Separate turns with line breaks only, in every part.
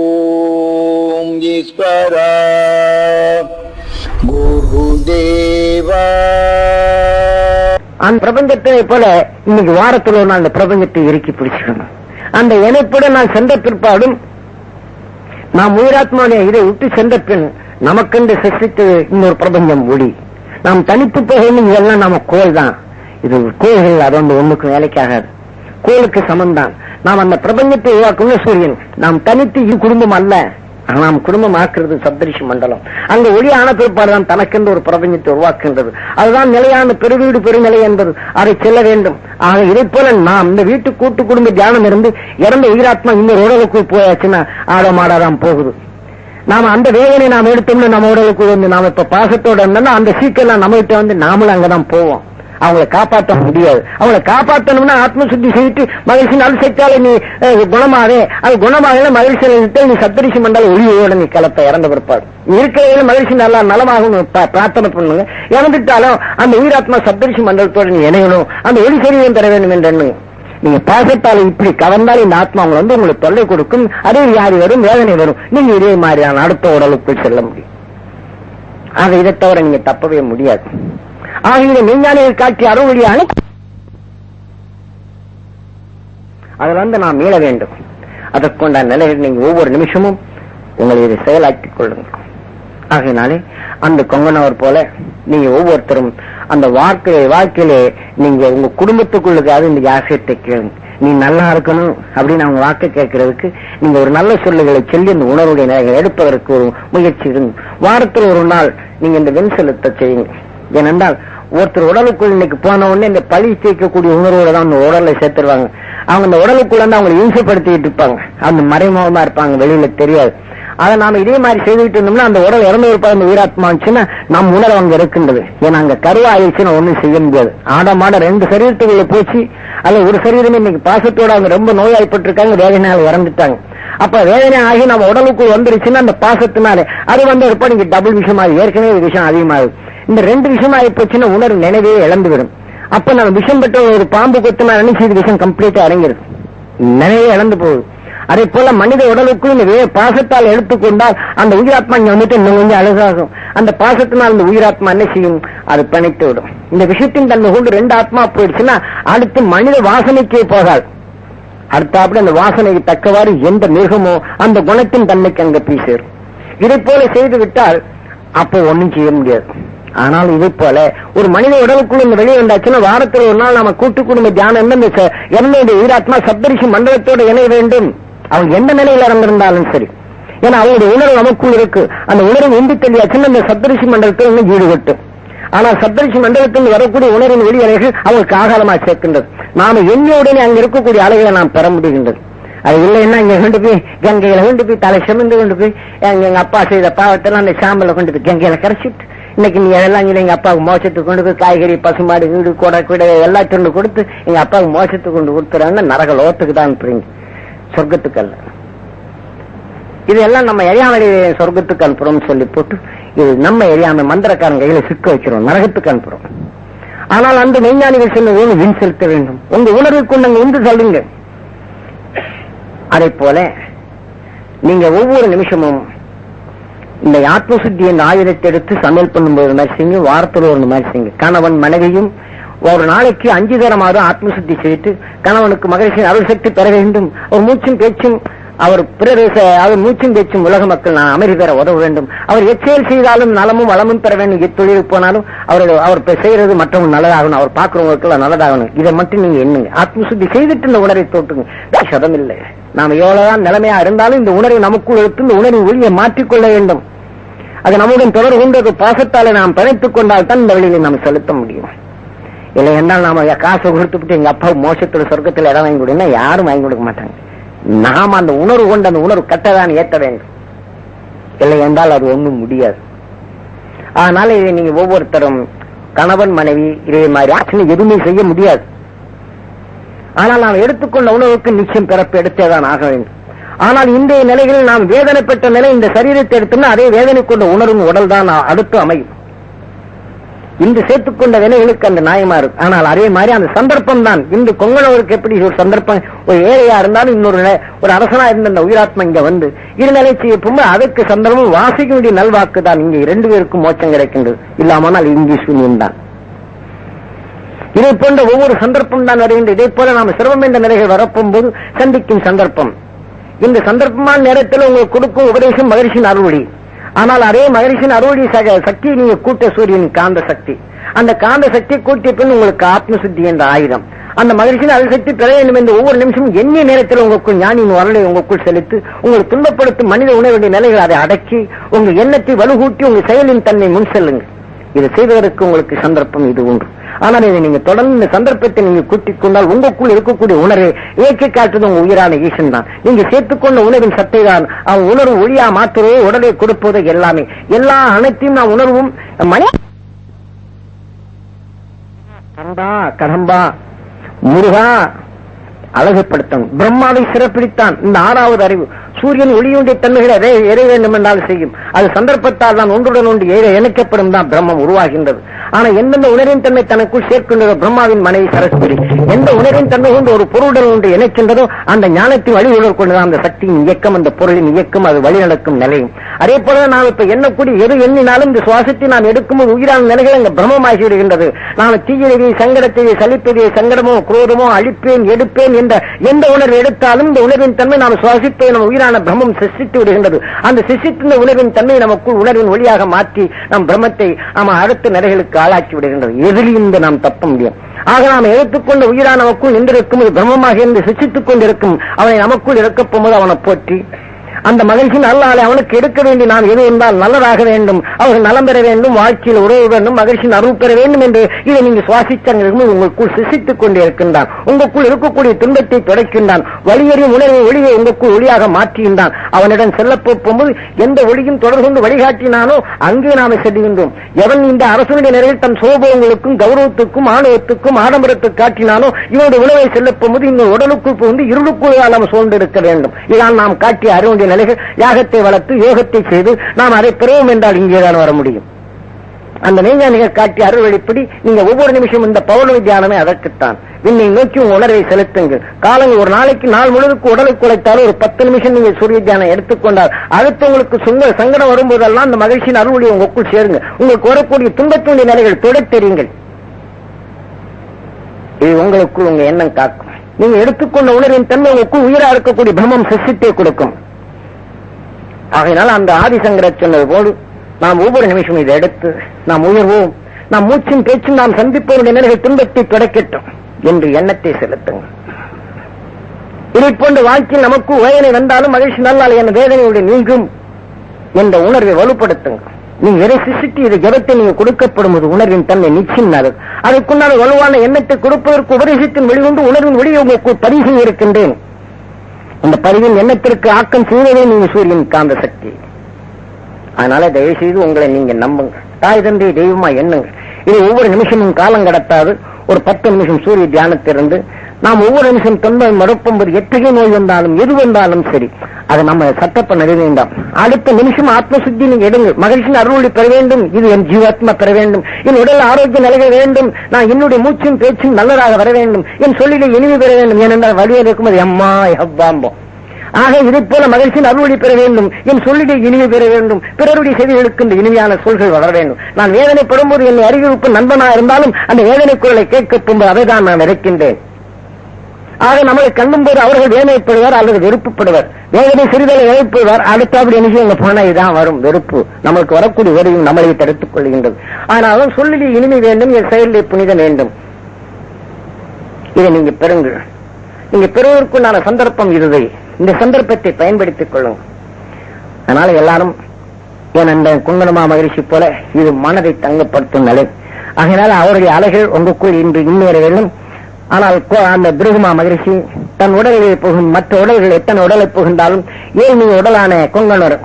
ஓம் ஈஸ்வரா குருதேவா
அந்த பிரபஞ்சத்தை போல இன்னைக்கு வாரத்தில் ஒரு நாள் அந்த பிரபஞ்சத்தை இறுக்கி பிடிச்சிக்கணும். அந்த இணைப்புடன் நான் சென்ற பிற்பாடும் நாம் உயிராத்மாவுடைய இதை விட்டு சென்ற பின் நமக்கென்று சிருஷ்டித்து இன்னொரு பிரபஞ்சம் ஒளி. நாம் தனித்து போகணும் இதெல்லாம் நாம கோல் தான் இது கோள்கள் அது ஒன்று ஒண்ணுக்கு வேலைக்காகாது. கோளுக்கு சமந்தான் நாம் அந்த பிரபஞ்சத்தை உருவாக்கணும் சூரியன். நாம் தனித்து இது குடும்பம் அல்ல. நாம் குடும்பம் ஆக்குறது சப்தரிஷி மண்டலம். அங்க ஒளியான பிற்பாடு தான் தனக்கென்று ஒரு பிரபஞ்சத்தை உருவாக்குகின்றது. அதுதான் நிலையான பெருவீடு பெருநிலை என்பது. அதை செல்ல வேண்டும். ஆக இதை போல நாம் இந்த வீட்டு கூட்டு குடும்ப தியானம் இருந்து இறந்த உயிராத்மா இன்னொரு உடலுக்குள் போயாச்சுன்னா ஆட மாடாதான் போகுது. நாம அந்த வேதனை நாம் எடுத்தோம்னு நம்ம உடலுக்குள் வந்து நாம இப்ப பாசத்தோட இருந்தோம்னா அந்த சீக்கிரம் நம்ம கிட்ட வந்து நாமளும் அங்கதான் போவோம். அவங்கள காப்பாற்ற முடியாது. அவங்கள காப்பாற்றணும்னா ஆத்ம சுத்தி செய்துட்டு மகிழ்ச்சி நல்ல சக்தியால நீ குணமாவே அது குணமாக மகிழ்ச்சியில் நீ சப்தரிஷி மண்டல ஒளியோட நீ கலப்ப இறந்த பிற்பாடு. இருக்கிறதுல மகிழ்ச்சி நல்லா நலமாக பிரார்த்தனை பண்ணுங்க. இறந்துட்டாலும் அந்த உயிராத்மா சப்தரிஷி மண்டலத்தோட நீ இணையணும். அந்த ஒளி சரீரம் பெற வேண்டும் என்று நீங்க பாசத்தால இப்படி கவர்ந்தால் இந்த ஆத்மா உங்களை வந்து உங்களுக்கு தொல்லை கொடுக்கும். அதே வியாதி வரும் வேதனை வரும். நீங்க இதே மாதிரியான அடுத்த உடலுக்குள் செல்ல முடியும். ஆக இதை தவிர நீங்க தப்பவே முடியாது. ஆக இதை காட்டி காட்சி அறுவழியான அதுல வந்து நாம் மீள வேண்டும். அதற்குண்டான நிலையில் நீங்க ஒவ்வொரு நிமிஷமும் உங்களை இதை செயலாக்கிக் கொள்ளுங்கள். ஆகையினாலே அந்த கொங்கனவர் போல நீங்க ஒவ்வொருத்தரும் அந்த வாழ்க்கையை வாழ்க்கையிலே நீங்க உங்க குடும்பத்துக்குள்ளுக்காவது இந்த ஆசையத்தை கேளுங்க. நீ நல்லா இருக்கணும் அப்படின்னு அவங்க வாக்கு கேட்கறதுக்கு நீங்க ஒரு நல்ல சொல்லுகளை சொல்லி இந்த உணர்வுடைய நிலைகளை எடுப்பதற்கு ஒரு முயற்சி இருங்க. வாரத்தில் ஒரு நாள் நீங்க இந்த வெண் செலுத்த செய்யுங்க ஏனென்றால் ஒருத்தர் உடலுக்குள் இன்னைக்கு போன உடனே இந்த பழி சேர்க்கக்கூடிய உணர்வோட தான் அந்த உடலை சேர்த்துருவாங்க. அவங்க அந்த உடலுக்குள்ள இருந்து அவங்களை இம்சப்படுத்திட்டு இருப்பாங்க. அந்த மறைமுகமா இருப்பாங்க வெளியில தெரியாது. அதை நாம இதே மாதிரி செய்துட்டு இருந்தோம்னா அந்த உடல் இறந்து இருப்பா அந்த உயிராத்மாச்சுன்னா நம் உணர்வு அங்க இருக்கின்றது. ஏன்னா அங்க கருவா ஆயிடுச்சுன்னா ஒண்ணும் செய்ய முடியாது. ஆட மாட ரெண்டு சரீரத்துக்குள்ள போச்சு அல்ல ஒரு சரீரமே இன்னைக்கு பாசத்தோட அவங்க ரொம்ப நோயாய்ப்பட்டிருக்காங்க வேதனையால் இறந்துட்டாங்க. அப்ப வேதனை ஆகி நம்ம உடலுக்குள் வந்துருச்சுன்னா அந்த பாசத்தினாலே அது வந்து இருப்ப நீங்க டபுள் விஷயமாகுது ஏற்கனவே விஷயம் அதிகமாகுது. இந்த ரெண்டு விஷயம் ஆகி போச்சுன்னா உணர்வு நினைவே இழந்து விடும் அப்ப நம்ம விஷம் பெற்ற ஒரு பாம்பு கொத்தினா நினைச்சு இது விஷயம் கம்ப்ளீட்டா இறங்கிருது நினைவே இழந்து போகுது. அதே போல மனித உடலுக்குள் இந்த வே- பாசத்தால் எடுத்துக்கொண்டால் அந்த உயிராத்மா இங்க வந்துட்டு இன்னும் கொஞ்சம் அழகாகும். அந்த பாசத்தினால் அந்த உயிராத்மா என்ன செய்யும்? அது பணித்து விடும். இந்த விஷயத்தின் தன்மை கொண்டு ரெண்டு ஆத்மா போயிடுச்சுன்னா அடுத்து மனித வாசனைக்கே போகாது. அடுத்தாப்புல அந்த வாசனைக்கு தக்கவாறு எந்த மிருகமோ அந்த குணத்தின் தன்மைக்கு அங்க போய் சேரும். இதை போல செய்து விட்டால் அப்போ ஒண்ணும் செய்ய முடியாது. ஆனால் இதை போல ஒரு மனித உடலுக்குள்ள இந்த வெளியே வந்தாச்சுன்னா வாரத்தில் ஒரு நாள் நாம கூட்டு குடும்ப தியானம் என்ன இந்த ச- இந்த உயிராத்மா சப்தரிஷி மண்டலத்தோட இணைய வேண்டும். அவன் எந்த நிலையில இறந்திருந்தாலும் சரி. ஏன்னா அவங்களுடைய உணர்வு நமக்குள் இருக்கு. அந்த உணர்வு உண்டு தெரியாச்சுன்னா இந்த சப்தரிஷி மண்டலத்தில் இன்னும் ஈடுபட்டு ஆனா சப்தரிஷி மண்டலத்தில் வரக்கூடிய உணர்வின் வெளி அலைகள் அவங்களுக்கு ஆகாரமா சேர்க்கின்றது. நாம எண்ணியுடனே அங்க இருக்கக்கூடிய அலைகளை நாம் பெற முடிகின்றது. அது இல்லைன்னா இங்க கொண்டு போய் கங்கையில கொண்டு போய் தலை செமிந்து கொண்டு போய் எங்க எங்க அப்பா செய்த பாவத்தெல்லாம் அந்த சாம்பல கொண்டு போய் கங்கையில கரைச்சிட்டு இன்னைக்கு நீ அதெல்லாம் இங்க எங்க அப்பாவுக்கு மோசத்துக்கு கொண்டு போய் காய்கறி பசுமாடு வீடு கூட கூட எல்லாத்தையும் கொண்டு கொடுத்து எங்க அப்பாவுக்கு மோசத்துக்கு கொண்டு கொடுத்துறாங்கன்னா நரக லோகத்துக்கு தான் அனுப்புறீங்க சொர்க்கத்துக்கு அல்ல இதெல்லாம் நம்ம எரியாமலை சொர்க்கத்துக்கு அனுப்புறோம்னு சொல்லி போட்டு இது நம்ம எரியாம மந்திரக்காரன் கையில சிக்க வச்சிரும் நரகத்துக்கு அனுப்புறோம். ஆனால் அந்த மெய்ஞானிகள் சொன்னது வின் செலுத்த வேண்டும். உங்க உணர்வுக்கு நீங்க உந்து சொல்லுங்க. அதே போல நீங்க ஒவ்வொரு நிமிஷமும் இந்த ஆத்ம சுத்தி என்ற ஆயுதத்தை எடுத்து சமையல் பண்ணும்போது மாதிரி வாரத்தில் ஒரு மாதிரி செய்யுங்க கணவன் மனைவியும் ஒரு நாளைக்கு அஞ்சு தரமாவது ஆத்ம சுத்தி செய்து கணவனுக்கு மகிழ்ச்சியின் அருள் சக்தி பெற வேண்டும். ஒரு மூச்சும் பேச்சும் அவர் பிரதேச அவர் மூச்சும் பேச்சும் உலக மக்கள் நான் அமைதி பெற உதவ வேண்டும். அவர் எச்செயல் செய்தாலும் நலமும் வளமும் பெற வேண்டும். எத்தொழில் போனாலும் அவர் அவர் செய்யறது மற்றவங்க நல்லதாகணும் அவர் பார்க்கிறவங்களுக்கு நல்லதாகணும். இதை மட்டும் நீங்க எண்ணுங்க. ஆத்ம சுத்தி செய்துட்டு இந்த உணரை தோட்டுங்க சதம் இல்லை. நாம எவ்வளவுதான் நிலைமையா இருந்தாலும் இந்த உணர்வை நமக்குள் எடுத்து இந்த உணர்வு ஒளியை மாற்றிக்கொள்ள வேண்டும். அது நம்முடன் தொடர் உண்டது பாசத்தாலே நாம் பிணைத்துக் கொண்டால் தான் இந்த வழியை நாம் செலுத்த முடியும். இல்லை என்றால் நாம காசை கொடுத்துட்டு எங்க அப்பா மோசத்தோட சொர்க்கத்தில் இடம் வாங்கி கொடுன்னா யாரும் வாங்கி கொடுக்க மாட்டாங்க. நாம் அந்த உணர்வு கொண்டு அந்த உணர்வு கட்டதான் ஏற்ற வேண்டும். இல்லை என்றால் அது ஒண்ணும் முடியாது. அதனால இதை நீங்க ஒவ்வொருத்தரும் கணவன் மனைவி இதே மாதிரி ஆக்ஷன் எதுவுமே செய்ய முடியாது. ஆனால் நாம் எடுத்துக்கொண்ட உணவுக்கு நிச்சயம் பிறப்பு எடுத்தேதான் ஆக வேண்டும். ஆனால் இன்றைய நிலைகளில் நாம் வேதனை பெற்ற நிலை இந்த சரீரத்தை எடுத்தோம்னா அதே வேதனை கொண்ட உணர்வும் உடல் தான் அடுத்து அமையும். இன்று சேர்த்துக்கொண்ட வினைகளுக்கு அந்த நியாயமா இருக்கும் ஆனால் அதே மாதிரி அந்த சந்தர்ப்பம் தான். இன்று கொங்கணவருக்கு எப்படி ஒரு சந்தர்ப்பம்? ஒரு ஏழையா இருந்தாலும் இன்னொரு நிலை- ஒரு அரசனா இருந்த அந்த உயிராத்மா இங்க வந்து இரு நிலை செய்யப்போது அதற்கு சந்தர்ப்பம் வாசிக்க வேண்டிய நல்வாக்கு தான். இங்கே இரண்டு பேருக்கும் மோச்சம் கிடைக்கின்றது. இல்லாமல் இங்கே சூன்யம் தான். இதை போன்ற ஒவ்வொரு சந்தர்ப்பம் தான் வருகின்ற இதே போல நாம் சிரமம் என்ற நிலைகள் வரப்போம் போது சந்திக்கும் சந்தர்ப்பம். இந்த சந்தர்ப்பமான நேரத்தில் உங்களுக்கு கொடுக்கும் உபதேசம் மகரிஷின் அறுவடி ஆனால் அதே மகரிஷின் அறுவடி சக- நீங்க கூட்ட சூரியன் காந்த சக்தி. அந்த காந்த சக்தி கூட்டிய பின் உங்களுக்கு ஆத்ம சுத்தி என்ற ஆயுதம். அந்த மகிழ்ச்சியின் அருள் பெற வேண்டும் என்று ஒவ்வொரு நிமிஷமும் எண்ணிய நேரத்தில் உங்களுக்குள் ஞானியின் வரலை உங்களுக்குள் செலுத்து உங்களை துன்பப்படுத்தும் மனித உணவுடைய நிலைகள் அதை அடக்கி உங்கள் எண்ணத்தை வலுகூட்டி உங்கள் செயலின் தன்மை முன் செல்லுங்க இதை செய்வதற்கு உங்களுக்கு சந்தர்ப்பம் இது உண்டு. ஆனால் இதை நீங்க தொடர்ந்து இந்த சந்தர்ப்பத்தை நீங்க கூட்டிக் கொண்டால் உங்களுக்குள் இருக்கக்கூடிய உணர்வை இயக்கி காட்டுவது உங்க உயிரான ஈசன் தான். நீங்க சேர்த்துக்கொண்ட உணர்வின் சத்தை தான். அவன் உணர்வு ஒளியா மாற்றுவதோ உடலை கொடுப்பது எல்லாமே. எல்லா அனைத்தையும் நான் உணர்வும். மணி கடம்பா கடம்பா முருகா அழகுப்படுத்தும் பிரம்மாவை சிறப்பிடித்தான். இந்த ஆறாவது அறிவு. சூரியன் ஒளியுண்டிய தன்மைகளை எதை எதை வேண்டும் என்றால் செய்யும். அது சந்தர்ப்பத்தால் தான் ஒன்றுடன் ஒன்று ஏற இணைக்கப்படும் தான் பிரம்மம் உருவாகின்றது. ஆனா எந்தெந்த உணரின் தன்மை தனக்குள் சேர்க்கின்றதோ பிரம்மாவின் மனைவி சரஸ்வதி. எந்த உணரின் தன்மை கொண்டு ஒரு பொருளுடன் ஒன்று இணைக்கின்றதோ அந்த ஞானத்தை வழி கொண்டுதான் அந்த சக்தியின் இயக்கம் அந்த பொருளின் இயக்கம் அது வழி நடக்கும் நிலையும் அதே போல நாம் இப்ப எண்ணக்கூடிய எது எண்ணினாலும் இந்த சுவாசத்தை நாம் எடுக்கும்போது உயிரான நிலைகள் அங்க பிரம்மமாகி விடுகின்றது. நாம் தீயதை சங்கடத்தை சலிப்பதை சங்கடமோ குரோதமோ அழிப்பேன் எடுப்பேன் என்ற எந்த உணர்வு எடுத்தாலும் இந்த உணர்வின் தன்மை நாம் சுவாசிப்பேன் நம்ம உயிரான பிரம்மம் சிருஷ்டித்து விடுகின்றது. அந்த சிருஷ்டித்த உணர்வின் தன்மையை நமக்குள் உணர்வின் ஒளியாக மாற்றி நம் பிரம்மத்தை நாம் அடுத்த நிலைகளுக்கு ஆளாக்கி விடுகின்றது. எதிலிருந்து நாம் தப்ப முடியும். ஆக நாம் எடுத்துக்கொண்ட உயிரான நமக்குள் நின்றிருக்கும் பிரம்மமாக இருந்து சிருஷ்டித்துக் கொண்டிருக்கும் அவனை நமக்குள் இறக்கப் அவனை போற்றி அந்த மகிழ்ச்சி நல்லாலே அவனுக்கு எடுக்க வேண்டி நாம் எது என்றால் நல்லதாக வேண்டும். அவர்கள் நலம் பெற வேண்டும் வாழ்க்கையில் உறவு வேண்டும் மகிழ்ச்சியின் அருள் பெற வேண்டும் என்று இதை நீங்க சுவாசித்தங்கிருந்து உங்களுக்குள் சிசித்துக் கொண்டே இருக்கின்றான். உங்களுக்குள் இருக்கக்கூடிய துன்பத்தை துடைக்கின்றான். வழியறியும் உணர்வை ஒளியை உங்களுக்குள் ஒளியாக மாற்றுகின்றான். அவனிடம் செல்ல போகும்போது எந்த ஒளியும் தொடர்பு கொண்டு வழிகாட்டினானோ அங்கே நாம செல்கின்றோம். எவன் இந்த அரசனுடைய நிறைவில் தன் சோபங்களுக்கும் கௌரவத்துக்கும் ஆணவத்துக்கும் ஆடம்பரத்துக்கு காட்டினானோ இவனுடைய உணவை செல்ல போகும்போது இந்த உடலுக்குள் புகுந்து இருளுக்குள்ளால் நாம் சூழ்ந்து இருக்க வேண்டும். இதான் நாம் காட்டிய அறிவுடைய நிலைகள் யாகத்தை வளர்த்து யோகத்தை செய்து நாம் அதை பெறுவோம் என்றால் இங்கேதான் வர முடியும். அந்த நெய்ஞானிகள் காட்டிய அருள் வெளிப்படி நீங்க ஒவ்வொரு நிமிஷம் இந்த பௌர்ணமி தியானமே அதற்குத்தான். விண்ணை நோக்கி உங்க உணர்வை செலுத்துங்கள். காலங்கள் ஒரு நாளைக்கு நாள் முழுவதுக்கு உடலை குலைத்தாலும் ஒரு பத்து நிமிஷம் நீங்க சூரிய தியானம் எடுத்துக்கொண்டால் அடுத்தவங்களுக்கு சுங்க சங்கடம் வரும்போதெல்லாம் அந்த மகிழ்ச்சியின் அருள்வொளி உங்களுக்குள் சேருங்க உங்களுக்கு வரக்கூடிய துன்பத்துடைய நிலைகள் தொடர் தெரியுங்கள். இது உங்களுக்குள் உங்க எண்ணம் காக்கும். நீங்க எடுத்துக்கொண்ட உணர்வின் தன்மை உங்களுக்குள் உயிரா இருக்கக்கூடிய பிரம்மம் சசித்தே கொடுக்கும். ஆகையினால் அந்த ஆதிசங்கரர் சொன்னது போல் நாம் ஒவ்வொரு நிமிஷமும் இதை எடுத்து நாம் உயர்வோம். நாம் மூச்சும் பேச்சும் நாம் சந்திப்பவருடைய நிலைகள் துன்பத்தை தொடக்கட்டும் என்று எண்ணத்தை செலுத்துங்கள். இதை போன்ற வாழ்க்கையில் நமக்கு வேதனை வந்தாலும் மகிழ்ச்சி நல்லால் என் வேதனையுடைய நீங்கும் என்ற உணர்வை வலுப்படுத்துங்கள். நீங்க எதை சிசிட்டு இதை ஜபத்தை நீங்க கொடுக்கப்படும் போது உணர்வின் தன்மை நிச்சயம் நடக்கும் அதற்குண்டான வலுவான எண்ணத்தை கொடுப்பதற்கு உபதேசத்தின் வெளிகொண்டு உணர்வின் வெளியே உங்களுக்கு பதிவு இருக்கின்றேன் அந்த பதிவின் எண்ணத்திற்கு ஆக்கம் செய்வதே நீங்க சூரியன் காந்த சக்தி. அதனால தயவு செய்து உங்களை நீங்க நம்புங்க. தாய் தந்தை தெய்வமா எண்ணுங்க. இது ஒவ்வொரு நிமிஷமும் காலம் கடத்தாது. ஒரு பத்து நிமிஷம் சூரிய தியானத்திலிருந்து நாம் ஒவ்வொரு நிமிஷம் தொன்பது மறுப்பம்பது எத்தகைய நோய் வந்தாலும் எது வந்தாலும் சரி அதை நம்ம சட்டப்ப நட வேண்டாம். அடுத்த நிமிஷம் ஆத்மசுத்தி நீங்க எடுங்க. மகிழ்ச்சியின் அருளி பெற வேண்டும். இது என் ஜீவாத்மா பெற வேண்டும். என் உடல் ஆரோக்கிய நிலக வேண்டும். நான் என்னுடைய மூச்சும் பேச்சும் நல்லதாக வர வேண்டும். என் சொல்லிலே இனிமை பெற வேண்டும். ஏனென்றால் வழியில் இருக்கும்போது அம்மா ஹப்பாம்போம் ஆக இதை போல மகிழ்ச்சியின் அருளி பெற வேண்டும். என் சொல்லிலே இனிமை பெற வேண்டும். பிறருடைய செவிகளுக்கு இந்த இனிமையான சொல்கள் வளர வேண்டும். நான் வேதனைப்படும் போது என்னை அறிவிப்பு நண்பனா இருந்தாலும் அந்த வேதனை குரலை கேட்க போகும்போது அதை தான் நான் நினைக்கின்றேன் ஆக நம்மளை கண்ணும் போது அவர்கள் வேதனைப்படுவார் அல்லது வெறுப்புப்படுவர். வேதனை சிறிதளை வெறுப்புவார் அடுத்தபடி என்ன செய்யுங்க? போனா இதான் வரும். வெறுப்பு. நமக்கு வரக்கூடிய வரையும் நம்மளை தடுத்துக் கொள்கின்றது. ஆனாலும் சொல்லிலே இனிமை வேண்டும் என் செயலிலே புனிதம் வேண்டும். இதை நீங்க பெறுங்கள். நீங்க பெறுவதற்குண்டான சந்தர்ப்பம் இதுதை இந்த சந்தர்ப்பத்தை பயன்படுத்திக் கொள்ளுங்க அதனால எல்லாரும் என் அந்த குங்கணமா மகிழ்ச்சி போல இது மனதை தங்கப்படுத்தும் நிலை. அதனால அவருடைய அலைகள் உங்களுக்குள் இன்று இன்னேற வேண்டும். ஆனால் கோ- அந்த பிருகுமா மகிழ்ச்சி தன் உடலிலே புகும் மற்ற உடல்கள் எத்தனை உடலை புகுந்தாலும் ஏழ்மை உடலான கொங்கணர்?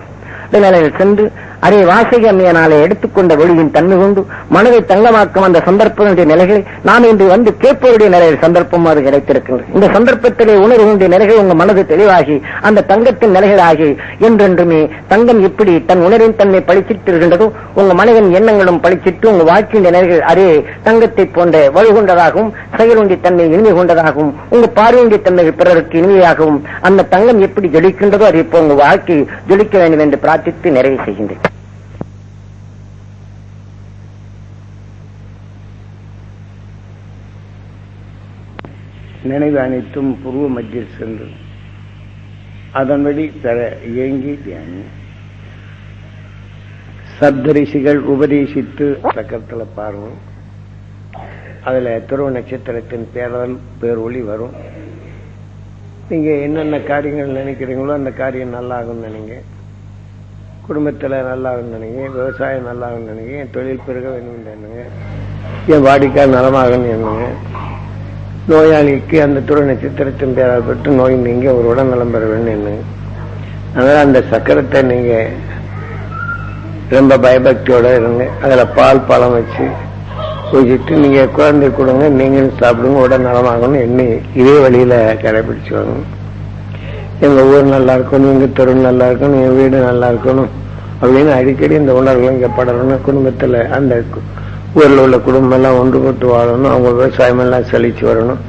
நிலையில் சென்று அதை வாசகமியனாலே எடுத்துக்கொண்ட ஒளியின் தன்மை கொண்டு மனதை தங்கமாக்கும் அந்த சந்தர்ப்பத்தினுடைய நிலைகளை நாம் இன்று வந்து கேட்பவருடைய நிலையில் சந்தர்ப்பம் அது கிடைத்திருக்கின்றது. இந்த சந்தர்ப்பத்திலே உணர்வுடைய நிலைகள் உங்க மனது தெளிவாகி அந்த தங்கத்தின் நிலைகளாகி என்றென்றுமே தங்கம் எப்படி தன் உணரின் தன்மை பழிச்சிட்டு இருக்கின்றதோ உங்க மனதின் எண்ணங்களும் பழிச்சிட்டு உங்க வாழ்க்கையின் நிலைகள் அதே தங்கத்தை போன்ற வலுகொண்டதாகவும் செயலுண்டிய தன்மை இனிமை கொண்டதாகவும் உங்க பார்வையுடைய தன்மை பிறருக்கு இனிமையாகவும் அந்த தங்கம் எப்படி ஜொலிக்கின்றதோ அதை இப்போ உங்க வாழ்க்கை ஜொலிக்க வேண்டும் என்று பிரார்த்தித்து நிறைவு செய்கின்றேன்.
நினைவு அனைத்தும் புருவ மத்தியில் சென்று அதன்படி பெற இயங்கி தியானி. சப்தரிஷிகள் உபதேசித்து சக்கரத்தில் பார்வோம். அதுல துருவ நட்சத்திரத்தின் பேரல் பேரொளி வரும். நீங்க என்னென்ன காரியங்கள் நினைக்கிறீங்களோ அந்த காரியம் நல்லாகும் நினைங்க. குடும்பத்துல நல்லாகும் நினைங்க. விவசாயம் நல்லாகும் நினைங்க. என் தொழில் பெருக வேண்டும் எண்ணுங்க என் வாடிக்கை நலமாகும் என்னங்க நோயாளிக்கு அந்த துறை நட்சத்திரத்தின் பேரால் பெற்று நோய் நீங்க ஒரு உடல் நலம் பெற வேண்டும் எண்ணுங்க அதனால அந்த சக்கரத்தை நீங்க ரொம்ப பயபக்தியோட இருங்க. அதுல பால் பழம் வச்சு பூஜிட்டு நீங்க குழந்தை கொடுங்க நீங்களும் சாப்பிடுங்க உடல் நலமாகணும் எண்ணி இதே வழியில கடைபிடிச்சு வரணும் எங்க ஊர் நல்லா இருக்கணும் எங்க தெரு நல்லா இருக்கணும் என் வீடு நல்லா இருக்கணும் அப்படின்னு அடிக்கடி இந்த உணர்வுகள் இங்க படணும் குடும்பத்துல அந்த ஊரில் உள்ள குடும்பம் எல்லாம் ஒன்றுபட்டு வாழணும் அவங்க விவசாயம் எல்லாம் செழிச்சு வரணும்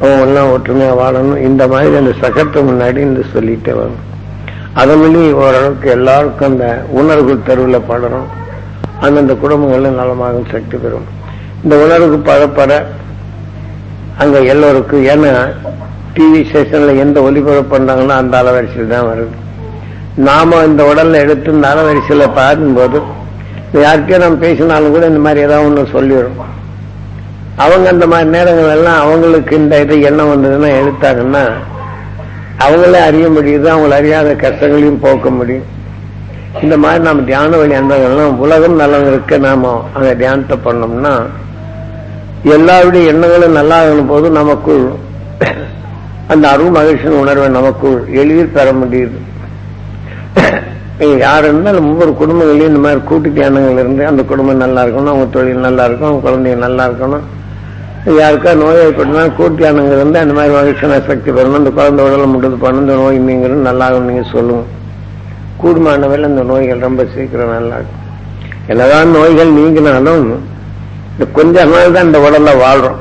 அவங்க எல்லாம் ஒற்றுமையாக வாழணும். இந்த மாதிரி அந்த சகத்தை முன்னாடி இந்த சொல்லிட்டே வரணும். அதன்படி ஓரளவுக்கு எல்லாருக்கும் அந்த உணர்வு தெருவில் படரும் அந்தந்த குடும்பங்கள்ல நலமாக சக்தி பெறும். இந்த உணர்வுக்கு படப்பட அங்கே எல்லோருக்கும் ஏன்னா டிவி ஸ்டேஷனில் எந்த ஒளிபரப்பு பண்ணுறாங்களோ அந்த அலவரிசையில் தான் வருது. நாம இந்த உடலில் எடுத்து இந்த அலவரிசையில் பார்க்கும்போது யார்கிட்டயும் நம்ம பேசினாலும் கூட இந்த மாதிரி ஏதாவது ஒன்று சொல்லிடும் அவங்க அந்த மாதிரி நேரங்கள் எல்லாம் அவங்களுக்கு இந்த இது எண்ணம் வந்ததுன்னா எடுத்தாங்கன்னா அவங்களே அறிய முடியுது அவங்கள அறியாத கஷ்டங்களையும் போக்க முடியும். இந்த மாதிரி நம்ம தியான வழி அந்தங்கள்லாம் உலகம் நலம் இருக்க நாம அந்த தியானத்தை பண்ணோம்னா எல்லாருடைய எண்ணங்களும் நல்லா ஆகணும் போது நமக்குள் அந்த அருள் மகிழ்ச்சியின் உணர்வை நமக்குள் எளிதில் பெற முடியுது. யார் இருந்தாலும் ஒவ்வொரு குடும்பங்களையும் இந்த மாதிரி கூட்டு தியானங்கள் இருந்து அந்த குடும்பம் நல்லா இருக்கணும் அவங்க தொழில் நல்லா இருக்கும் அவங்க குழந்தைங்க நல்லா இருக்கணும். யாருக்கா நோய் கூட்டு தியானங்கள் இருந்து அந்த மாதிரி வகைக்கான சக்தி பெறணும். அந்த குழந்தை உடலை முடிந்து பண்ணணும். இந்த நோய் நீங்களும் நல்லா நீங்கள் நீங்க சொல்லுங்க. கூடுமானவர்கள் இந்த நோய்கள் ரொம்ப சீக்கிரம் நல்லா இருக்கும் என்னதான் நோய்கள் நீங்கினாலும் இந்த கொஞ்ச நாள் தான் இந்த உடல்ல வாழ்றோம்.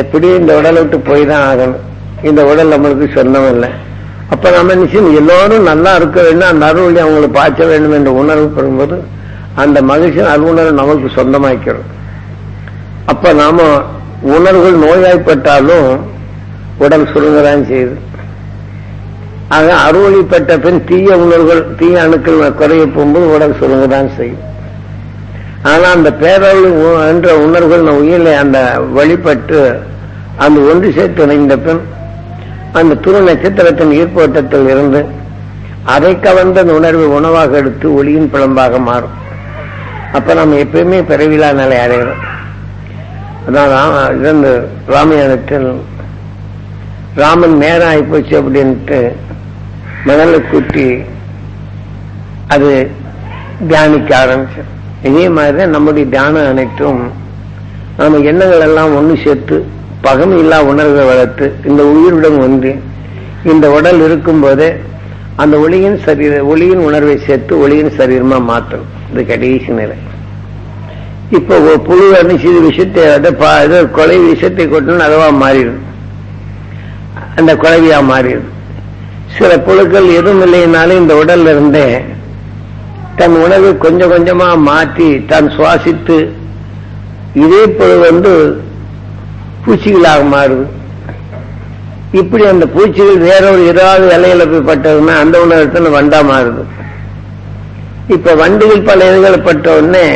எப்படி இந்த உடலை விட்டு போய் தான் ஆகணும். இந்த உடல் நம்மளுக்கு சொந்தம் இல்லை. அப்ப நம்ம நிச்சயம் எல்லோரும் நல்லா இருக்க வேண்டும் அந்த அருள் அவங்களை பாய்ச்ச வேண்டும் என்ற உணர்வு பெறும்போது அந்த மகிழ்ச்சியின் அருணர்வு நமக்கு சொந்தமாக்கிறோம் அப்ப நாம உணர்வுகள் நோயாய்ப்பட்டாலும் உடல் சுருங்கதான் செய்யுது. ஆக அறுவழி பெற்ற பின் தீய உணர்வுகள் தீய அணுக்கள் குறைய போகும்போது உடல் சுருங்கதான் செய்யும். ஆனா அந்த பேரருள் என்ற உணர்வுகள் நம்ம உயிரில அந்த வழிபட்டு அந்த ஒன்று சேர்த்து இணைந்த பின் அந்த துரு நட்சத்திரத்தின் ஈர்ப்போட்டத்தில் இருந்து அதை கவர்ந்த அந்த உணர்வை உணவாக எடுத்து ஒளியின் பிழம்பாக மாறும். அப்ப நம்ம எப்பயுமே பிறவிழா நிலை அடைகிறோம். அதான் இருந்து ராமாயணத்தில் ராமன் நேரம் ஆகிப்போச்சு அப்படின்ட்டு மணலை கூட்டி அது தியானிக்க ஆரம்பிச்சு. இதே மாதிரி நம்முடைய தியானம் அனைத்தும் நம்ம எண்ணங்கள் எல்லாம் ஒன்று சேர்த்து பகம் இல்லா உணர்வை வளர்த்து இந்த உயிருடன் ஒன்று இந்த உடல் இருக்கும்போதே அந்த ஒளியின் சரீர ஒளியின் உணர்வை சேர்த்து ஒளியின் சரீரமா மாற்றும். இது கடைசி நிலை. இப்போ புழு அணிச்சு விஷயத்தை அதை கொலை விஷத்தை கொட்டணும் அதுவா மாறிடும். அந்த குழவியா மாறிடுது சில புழுக்கள் எதுவும் இல்லைனாலும் இந்த உடல்ல இருந்தே தன் உணவு கொஞ்சம் கொஞ்சமா மாற்றி தான் சுவாசித்து இதே புழு வந்து பூச்சிகளாக மாறுது. இப்படி அந்த பூச்சிகள் வேற ஒரு ஏதாவது இலையில போய் பட்டதுன்னா அந்த உணவகத்தில் வண்டா மாறுது. இப்ப வண்டுகள் பல இதுகளை பட்ட உடனே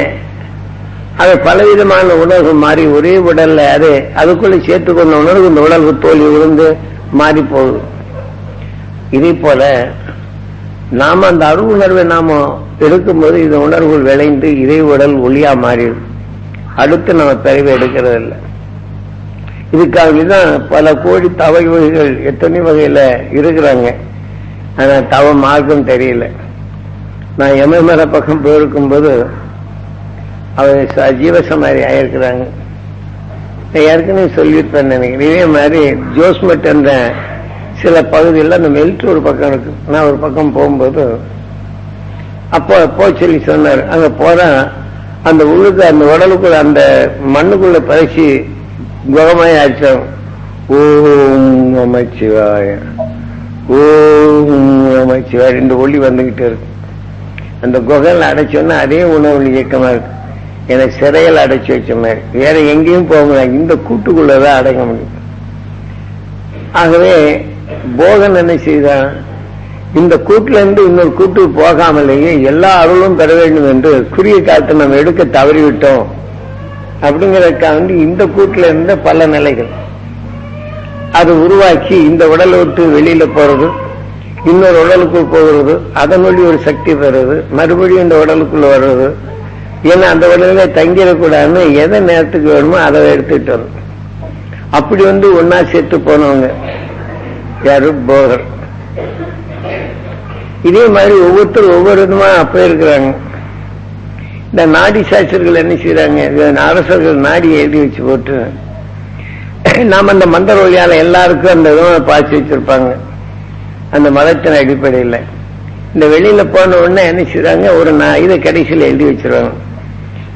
அது பலவிதமான உணர்வு மாறி ஒரே உடல்ல அது அதுக்குள்ள சேர்த்துக்கொண்ட உணர்வு இந்த உடலுக்கு தோல்வி விழுந்து மாறி போகுது. இதே போல நாம அந்த அரு உணர்வை நாம எடுக்கும்போது இந்த உணர்வுகள் விளைந்து இதே உடல் ஒளியா மாறிடும். அடுத்து நம்ம பிறவை எடுக்கிறது இல்லை இதுக்காகதான் பல கோடி தவை வகைகள் எத்தனை வகையில் இருக்கிறாங்க. ஆனால் தவ மார்க்கம் தெரியல. நான் எமமலை பக்கம் போயிருக்கும்போது அவர் ச- ஆகியிருக்கிறாங்க ஆயிருக்கிறாங்க. நான் ஏற்கனவே சொல்லியிருப்பேன் நினைக்கிறேன். இதே மாதிரி ஜோஸ்மெட் என்ற சில பகுதியில் அந்த மெல்ட் ஒரு பக்கம் இருக்கு. நான் ஒரு பக்கம் போகும்போது அப்போ போ சொல்லி சொன்னார் அங்கே போனா அந்த உள்ளுக்கு அந்த உடலுக்குள்ள அந்த மண்ணுக்குள்ள பறிச்சு குகமாய் அர்த்தம் ஓம் நமச்சிவாய ஓம் நமச்சிவாய ரெண்டு ஒளி வந்துகிட்டு இருக்கு. அந்த குகையில் அடைச்சோன்னா அதே உணவு இயக்கமா இருக்கு. எனக்கு சிறையில் அடைச்சு வச்ச மாதிரி. வேற எங்கேயும் போக முடியாது. இந்த கூட்டுக்குள்ளதான் அடங்க முடியும். ஆகவே போகன் என்ன செய்தான்? இந்த கூட்டுல இருந்து இன்னொரு கூட்டுக்கு போகாமலேயே எல்லா அருளும் பெற வேண்டும் என்று குறுகிய காலத்தை நம்ம எடுக்க தவறிவிட்டோம். அப்படிங்கறதுக்காண்டி இந்த கூட்டுல இருந்த பல நிலைகள். அது உருவாக்கி இந்த உடலை விட்டு வெளியில போறது இன்னொரு உடலுக்கு போகிறது அதன் வழி ஒரு சக்தி பெறுறது மறுபடியும் இந்த உடலுக்குள்ள வர்றது. ஏன்னா அந்த உடலில் தங்கிடக்கூடாதுன்னு எதை நேரத்துக்கு வேணுமோ அதை எடுத்துட்டு வரும். அப்படி வந்து ஒன்னா சேர்த்து போனவங்க யாரு? போகர். இதே மாதிரி ஒவ்வொருத்தரும் ஒவ்வொரு விதமா போயிருக்கிறாங்க. இந்த நாடி சாஸ்திரர்கள் என்ன செய்யறாங்க அரசர்கள் நாடியை எழுதி வச்சு போட்டு நாம் அந்த மந்திர வழியால் எல்லாருக்கும் அந்த விதமா பாய்ச்சி வச்சிருப்பாங்க. அந்த மதத்தின் அடிப்படையில். இந்த வெளியில போன உடனே என்ன செய்யறாங்க ஒரு நா- இதை கடைசியில் எழுதி வச்சிருவாங்க.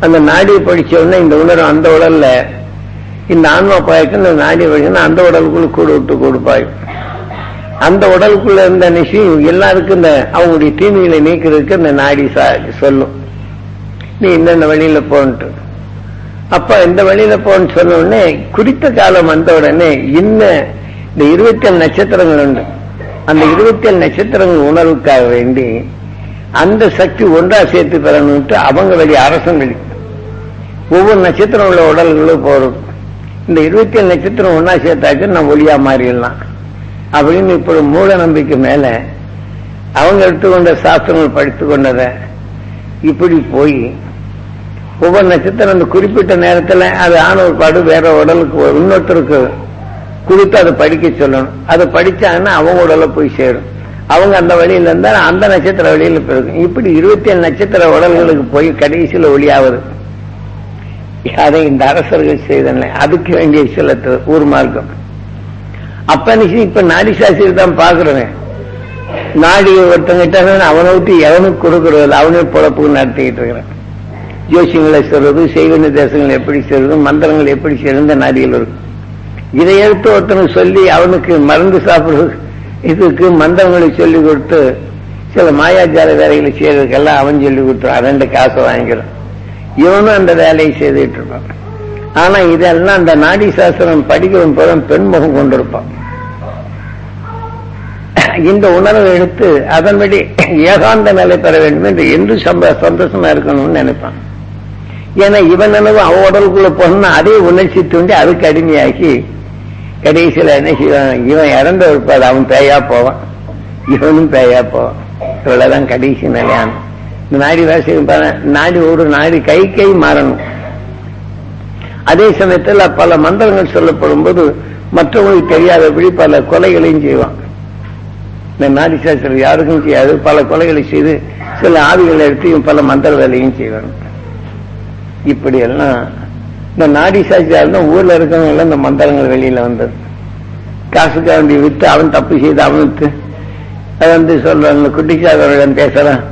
அந்த நாடியை படிச்ச உடனே இந்த உணர்வு அந்த உடல்ல இந்த ஆன்மா பாய்க்கு இந்த நாடியை படிச்சுன்னா அந்த உடலுக்குள்ள கூடு விட்டு கொடுப்பாய் அந்த உடலுக்குள்ள இருந்த நிச்சயம் எல்லாருக்கும் இந்த அவங்களுடைய தீமைகளை நீக்கிறதுக்கு இந்த நாடி சா- சொல்லும். நீ இந்தந்த வழியில போன்ட்டு. அப்ப இந்த வழியில போன்னு சொன்ன உடனே குறித்த காலம் வந்த உடனே இன்ன இந்த இருபத்தேழு நட்சத்திரங்கள் உண்டு. அந்த இருபத்தேழு நட்சத்திரங்கள் உணர்வுக்காக வேண்டி அந்த சக்தி ஒன்றா சேர்த்து பெறணும்ட்டு அவங்க வழி அரசன் வழி. ஒவ்வொரு நட்சத்திரம் உள்ள உடல்களும் போறது இந்த இருபத்தி ஏழு நட்சத்திரம் ஒன்னா சேர்த்தாக்க நம்ம ஒளியா மாறிடலாம். அப்படின்னு இப்போ மூட நம்பிக்கை மேல அவங்க எடுத்துக்கொண்ட சாஸ்திரங்கள் படித்து கொண்டதை இப்படி போய் ஒவ்வொரு நட்சத்திரம் அந்த குறிப்பிட்ட நேரத்துல அது ஆணவர் பாடு வேற உடலுக்கு இன்னொருத்தருக்கு கொடுத்து அதை படிக்க சொல்லணும். அதை படிச்சாங்கன்னா அவங்க உடல போய் சேரும். அவங்க அந்த வழியில இருந்தால் அந்த நட்சத்திர வழியில பிறகு இப்படி இருபத்தி ஏழு நட்சத்திர உடல்களுக்கு போய் கடைசியில் ஒளியாவது. அதை இந்த அரசர்கள் செய்தன. அதுக்கு வேண்டிய சில த- ஊர் மார்க்கம். அப்ப நிச்சயம் இப்ப நாடி சாஸ்திரி தான் பாக்குறேன் நாடி ஒருத்தங்கிட்ட அவனை விட்டு எவனுக்கு கொடுக்கறது அவனே பொழப்புக்கு நடத்திக்கிட்டு இருக்கிறான். ஜோசியங்களை சொல்றது செய்வன தேசங்கள் எப்படி செய்வது மந்திரங்கள் எப்படி செய்வது இந்த நாடிகள் இருக்கு இதை எடுத்து ஒருத்தனுக்கு சொல்லி அவனுக்கு மருந்து சாப்பிடுறது இதுக்கு மந்திரங்களை சொல்லி கொடுத்து சில மாயாஜால வேலைகளை செய்யறதுக்கெல்லாம் அவன் சொல்லி கொடுத்துருவான் ரெண்டு காசை வாங்கிடும் இவனும் அந்த வேலையை செய்துட்டு இருப்பான். ஆனா இதெல்லாம் அந்த நாடி சாஸ்திரம் படிக்கிறவன் போதும் பெண்முகம் கொண்டிருப்பான். இந்த உணர்வை எடுத்து அதன்படி ஏகாந்த நிலை பெற வேண்டும் என்று என்று சந்தோஷமா இருக்கணும்னு நினைப்பான். ஏன்னா இவன் நினைவு அவன் உடலுக்குள்ள போனா அதே உணர்ச்சி தூண்டி அதுக்கு அடிமையாக்கி கடைசியில என்ன செய்வான்? இவன் இறந்த இருப்பாது அவன் பேயா போவான். இவனும் பேயா போவான். இவ்வளவுதான் கடைசி நிலையான. இந்த நாடி வாசிக்கும் நாடி ஒரு நாடி கை கை மாறணும். அதே சமயத்துல பல மந்திரங்கள் சொல்லப்படும் போது மற்றவங்களுக்கு தெரியாதபடி பல கொலைகளையும் செய்வான். இந்த நாடி சாஸ்திரம் யாருக்கும் செய்யாது. பல கொலைகளை செய்து சில ஆவிகளை எடுத்து பல மந்திர வேலையும் செய்வான். இப்படி எல்லாம் இந்த நாடி சாஸ்திரம் தான் ஊர்ல இருக்கவங்க எல்லாம் இந்த மந்திரங்கள் வெளியில வந்தது. காசுக்காக வித்து அவன் தப்பு செய்து அவன் வித்து. வந்து சொல்றாங்க குட்டிச்சாதவரிடம் பேசலாம்